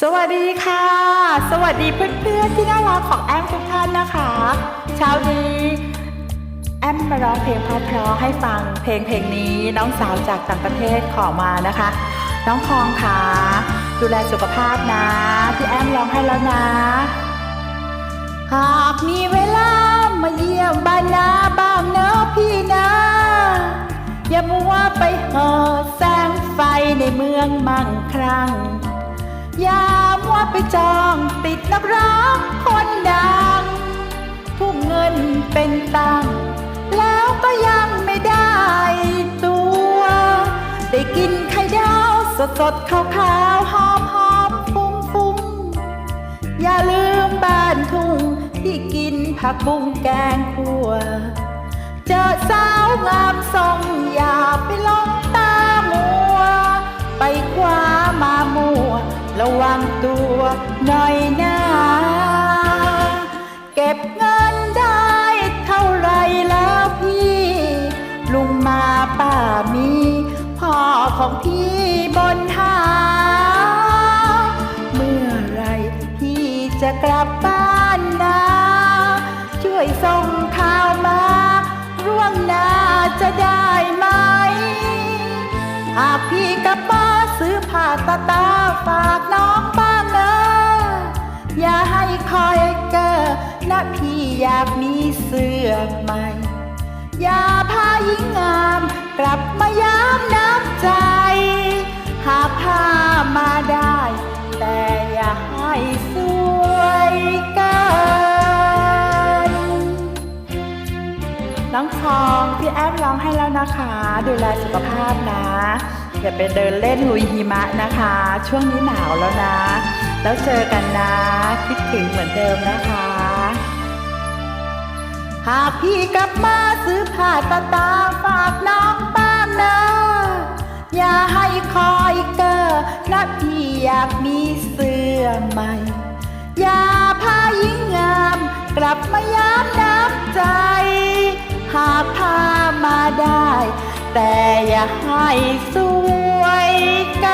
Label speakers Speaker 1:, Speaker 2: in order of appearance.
Speaker 1: สวัสดีค่ะ สวัสดีเพื่อนๆที่น่ารักของแอมทุกท่านนะคะ เช้านี้แอมมาร้องเพลงเพราะๆให้ฟังเพลงเพลงนี้น้องสาวจากต่างประเทศขอมานะคะ น้องคองค่ะดูแลสุขภาพนะ พี่แอมร้องให้แล้วนะ หากมีเวลามาเยี่ยมบ้านนาบ้างเนอะพี่นะ อย่ามัวไปเห่อแสงไฟในเมืองมั่งครั้ง อย่ามัวไปจองติดนักร้องคนดัง ทุ่มเงินเป็นตัง แล้วก็ยังไม่ได้ตัว ได้กินไข่ดาวสดสดขาวขาวๆหอมหอมฟุ้งฟุ้งอย่าลืมบ้านทุ่งที่กินผักบุ้งแกงคั่ว เจอสาวงามทรงอย่า ระวังตัวหน่อยนะเก็บเงินได้เท่าไรแล้วพี่ ลุงมาป้ามีพ่อของพี่บนหาเมื่อไรพี่จะกลับบ้านนะ ช่วยส่งข่าวมาร่วงหน้าจะได้ไหมหากพี่กับป้า ซื้อผ้าตาตาฝากน้องบ้างนะอย่าให้คอยเกอนะพี่อยากมีเสื้อใหม่ อย่าพาหญิงงามกลับมาย้ำน้ำใจ หากพามาได้ แต่อย่าให้สวยเกินน้องทองพี่แอมร้องให้แล้วนะคะ ดูแลสุขภาพนะ อย่าไปเดินเล่นลุยหิมะนะคะ ช่วงนี้หนาวแล้วนะ แล้วเจอกันนะ คิดถึงเหมือนเดิมนะคะ หากพี่กลับมาซื้อผ้าตาตาฝากน้องบ้างนะ อย่าให้คอยเกอนะพี่อยากมีเสื้อใหม่ อย่าพาหญิงงาม กลับมาย้ำน้ำใจ หากพามาได้ แต่อย่าให้สวยเกิ